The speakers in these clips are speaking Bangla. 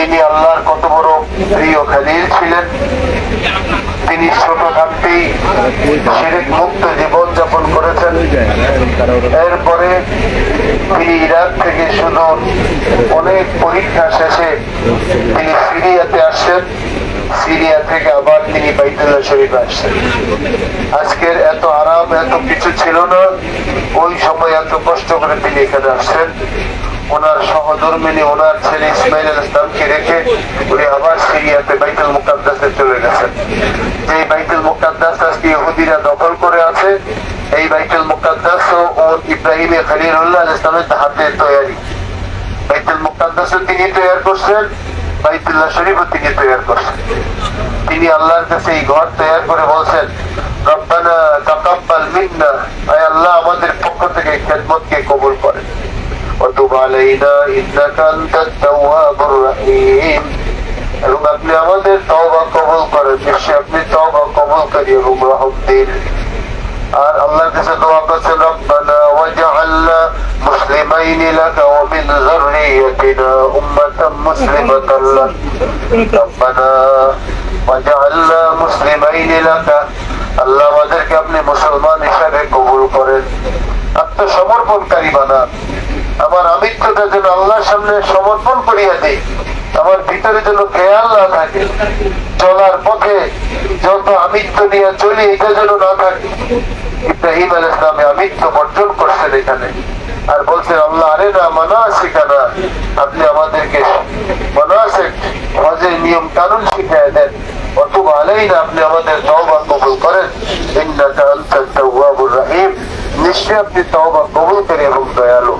তিনি আল্লাহর কত বড় প্রিয় খালিল ছিলেন। তিনি ছোট থাকতেই শিরিক মুক্ত জীবন যাপন করেছেন। এরপরে তিনি ইরাক থেকে শুধু অনেক পরীক্ষা শেষে তিনি সিরিয়াতে আসছেন সিরিয়া থেকে আবার তিনি বাইতুল্লাহ শরীফ আসছেন আজকের এত আরাম, এত কিছু ছিল না। ওই সময় এত কষ্ট করে তিনি এখানে আসছেন। ওনার সহধর্মিনী, ওনার ছেলে ইসমাইল আল ইসলামকে রেখে উনি আবার সিরিয়াতে বাইতুল মুকাদ্দাসে চলে গেছেন। যে বাইতুল মুকাদ্দাস আজকে ইহুদিরা দখল করে আছে, এই বাইতুল মুকাদ্দাস ও ইব্রাহিম খলিলুল্লাহ আল ইসলামের হাতে তৈরি বাইতুল মুকাদ্দাসও তিনি তৈরি করছেন, বাইতুল্লাহ শরীফও তিনি তৈরি করছেন। তিনি আল্লাহর কাছে এই ঘর তৈরি করে বলছেন, রব্বানা তাকাব্বাল মিন্না। আয় আল্লাহ আমাদের পক্ষ থেকে খেদমতকে কবুল করেন। وتب علينا إنك أنت التواب الرحيم এবং আপনি আমাদের তওবা কবুল করেন নিশ্চয়ই আপনি তওবা কবুল করি এবং রহম দিন আর আল্লাহর কাছে দোয়া করছেন রব্বানা ওয়াজআলনা মুসলিমাইন লাকা ওয়া মিন যুররিয়াতিনা উম্মাতান মুসলিমাতান লাক রব্বানা ওয়াজআলনা মুসলিমাইন লাকা আল্লাহ আমাদেরকে আপনি মুসলমান হিসাবে কবুল করেন আত্মসমর্পণকারী বানান আমার আমিত্বটা যেন আল্লাহর সামনে সমর্পণ করিয়া দেই আমার ভিতরে যেন খেয়াল না থাকে, চলার পথে যত আমিত্ব নিয়ে চলি, এটা যেন না থাকে। ইব্রাহিম আল ইসলামে আমিত্ব বর্জন করছেন এখানে। আর বলছেন, আল্লাহ আরে না মানা শিখানা আপনি আমাদেরকে মনাসেক হজের নিয়ম কানুন শিখিয়ে দেন। অথব আলাই না আপনি আমাদের তওবা কবুল করেন। ইন্নাকা আনতাত তাওয়াবুর রহিম। নিশ্চয়ই আপনি তওবা কবুল করে এবং দয়ালু।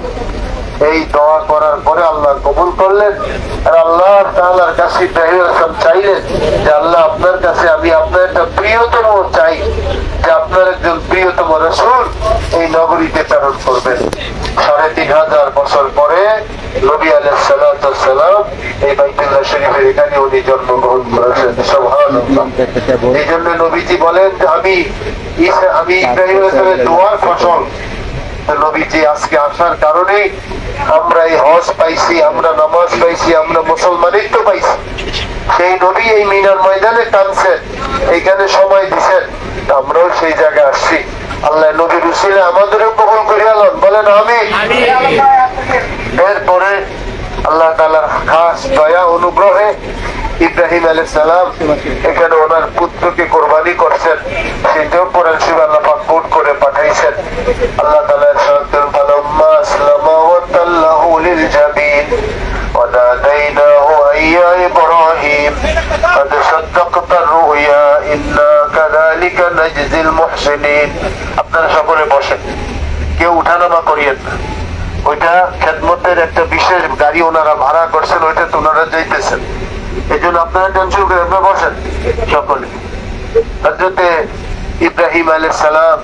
এই দোয়া করার পরে আল্লাহ কবুল করলেন আর আল্লাহ তাআলার কাছে ইব্রাহিম আসলাম চাইলেন যে আল্লাহ আপনার কাছে আমি আপনার একটা প্রিয়তম চাই, যে আপনার একজন প্রিয়তম রসুল এই নগরীতে প্রেরণ করবেন। সাড়ে তিন হাজার বছর পরে নবী আলাহ সালাম এই বাইতুল্লাহ শরীফের এখানে উনি জন্মগ্রহণ করেছেন। সুবহানাল্লাহ। এই জন্য নবীজি বলেন আমি আমি ইব্রাহিম আসলামের দোয়ার ফসল। নবীজি আজকে আসার কারণে আমরা এই হজ পাইছি, আমরা নামাজ পাইছি, আমরা মুসলমানিত্ব পাইছি। সেই নবী এই মিনার ময়দানে টানছেন, এইখানে সময় দিছেন আমরাও সেই জায়গায় আসছি। আল্লাহ নবীর উসিলে আমাদেরও কবল করিয়া লন বলেন আমি এরপরে আল্লাহ তালার খাস দয়া অনুগ্রহে ইব্রাহিম আলাই সালাম এখানে ওনার পুত্রকে কোরবানি করছেন, সেটাও কোরআন আল্লাহ করে পাঠাইছেন। আল্লাহ তালার صدقت الرؤيا إنا كذلك نجزي المحسنين আপনারা সকলে বসেন কেউ উঠানামা করিয়েন না ওইটা খেদমতের একটা বিশেষ গাড়ি ওনারা ভাড়া করছেন ওইটা তো ওনারা যাইতেছেন এই জন্য আপনারা টেনশন করে আপনারা বসেন সকলে হজরতে ইব্রাহিম আলাইহিস সালাম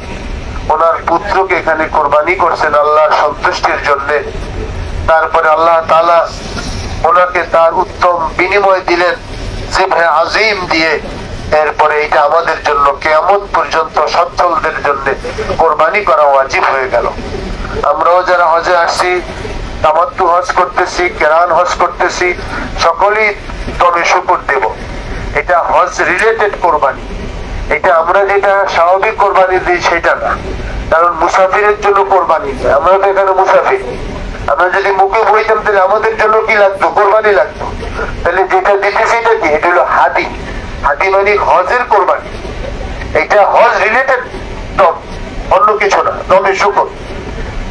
ওনার পুত্রকে এখানে কোরবানি করছেন আল্লাহর সন্তুষ্টির জন্য তারপরে আল্লাহ তাআলা ওনাকে তার উত্তম বিনিময় দিলেন আজিম দিয়ে এরপরে এটা আমাদের জন্য কেমন পর্যন্ত সচ্ছলদের জন্য কোরবানি করা ওয়াজিব হয়ে গেল। আমরাও যারা হজে আসছি, তামাত্তু হজ করতেছি, কেরান হজ করতেছি, সকলেই তবে শুকুর দেব। এটা হজ রিলেটেড কোরবানি। এটা আমরা যেটা স্বাভাবিক কোরবানি দিই সেটা না। কারণ মুসাফিরের জন্য কোরবানি। আমরা তো এখানে মুসাফির। আমরা যদি মুখে বইতাম তাহলে আমাদের জন্য কি লাগতো? কোরবানি লাগতো। তাহলে যেটা দিতেছি এটা কি? এটা হলো হাদি। হাদি মানে হজের কোরবানি। এটা হজ রিলেটেড অন্য কিছু না। তবে শুকর।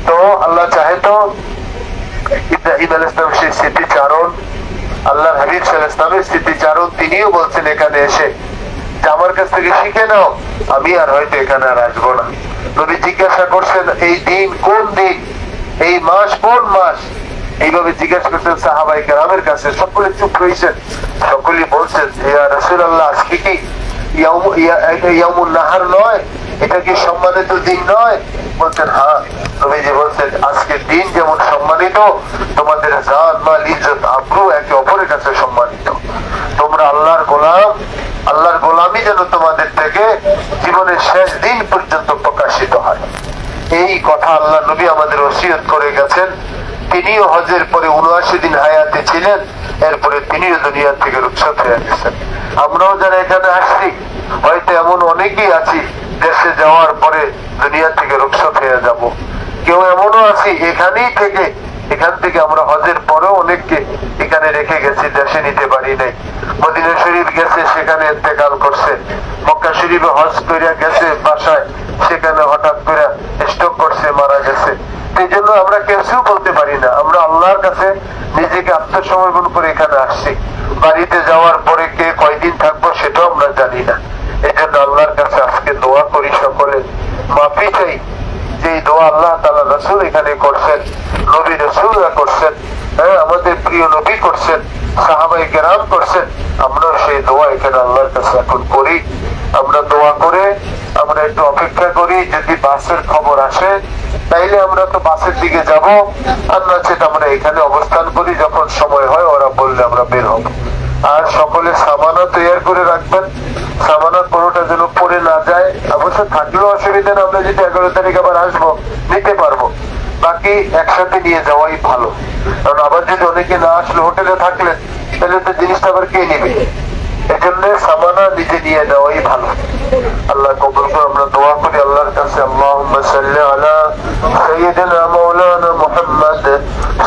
তো আল্লাহ চাহে তো ইব্রাহিম আল ইসলাম সেই স্মৃতিচারণ আল্লাহ হাবিব সাল ইসলামের স্মৃতিচারণ তিনিও বলছেন এখানে এসে যে আমার কাছ থেকে শিখে নাও, আমি আর হয়তো এখানে আর আসব না। নবী জিজ্ঞাসা করছেন, এই দিন কোন দিন? এই মাস কোন মাস? এইভাবে জিজ্ঞাসা করছেন সাহাবাই গ্রামের কাছে। সকলে চুপ রয়েছেন। সকলেই বলছেন আজকে কি নাহার নয়? এটা কি সম্মানিত দিন নয়? বলছেন হ্যাঁ নবীজি বলছেন, আজকের দিন যেমন সম্মানিত, তোমাদের জান মাল, ইজ্জত, আব্রু একে অপরের কাছে সম্মানিত। তোমরা আল্লাহর গোলাম, আল্লাহর গোলামি যেন তোমাদের থেকে জীবনের শেষ দিন পর্যন্ত কথা আল্লাহ নবী আমাদের ওসিয়ত করে গেছেন। তিনিও হজের পরে উনআশি দিন হায়াতে ছিলেন, এরপরে তিনিও দুনিয়া থেকে রুচ্ছাত হয়ে গেছেন। আমরাও যারা এখানে আসছি, হয়তো এমন অনেকেই আছি, দেশে যাওয়ার পরে দুনিয়া থেকে রুচ্ছাত হয়ে যাব। কেউ এমনও আছি, এখানেই থেকে, এখান থেকে আমরা হজের পরেও অনেককে এখানে রেখে গেছি, দেশে নিতে পারি নাই। মদিনা শরীফ গেছে, সেখানে ইন্তেকাল করছে। মক্কা শরীফে হজ করিয়া গেছে, বাসায় সেখানে হঠাৎ করে স্টক করছে মারা গেছে এই জন্য আমরা কেউ বলতে পারি না আমরা আল্লাহর কাছে নিজেকে আত্মসমর্পণ করে এখানে আসছি। বাড়িতে যাওয়ার পরে কে কয়দিন থাকব সেটাও আমরা জানি না। এই জন্য আল্লাহর কাছে আজকে দোয়া করি সকলে। মাফি চাই যে দোয়া আল্লাহ তালা রসুল এখানে করছেন, নবী রসুলরা করছেন হ্যাঁ আমাদের প্রিয় নবী করছেন, সাহাবাই কেরাম করছেন আমরা সেই দোয়া এখানে আল্লাহর কাছে এখন করি। আমরা দোয়া করে আমরা একটু অপেক্ষা করি, যদি বাসের খবর আসে, তাইলে আমরা তো বাসের দিকে যাব। আর নচেত আমরা এখানে অবস্থান করি, যখন সময় হয় ওরা বললে আমরা বের হব। আর সকলে সামানা তৈরি করে রাখবেন। সামানা কোনোটা যেন পড়ে না যায়। অবশ্য থাকলেও অসুবিধা না, আমরা যদি এগারো তারিখ আবার আসব, নিতে পারব। বাকি একসাথে নিয়ে যাওয়াই ভালো। কারণ আবার যদি অনেকে না আসলে হোটেলে থাকলেন, তাহলে তো জিনিসটা আবার কে নেবে? এজন্য সামানা নিজে নিয়ে যাওয়াই ভালো আল্লাহ কবুল করে আমরা দোয়া করি আল্লাহর কাছে আল্লাহুম্মা সাল্লি আলা সাইয়্যিদিনা মাওলানা মুহাম্মদ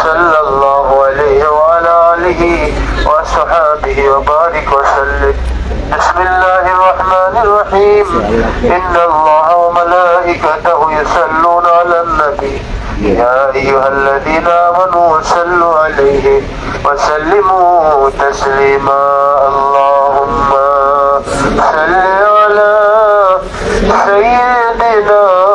সাল্লাল্লাহু আলাইহি ওয়া আলা আলিহি ওয়া সাহবিহি ওয়া বারিক ওয়া সাল্লিম بسم الله الرحمن الرحيم إن الله وملائكته يصلون على النبي يا أيها الذين آمنوا صلوا عليه وسلموا تسليما শহীদ দিদা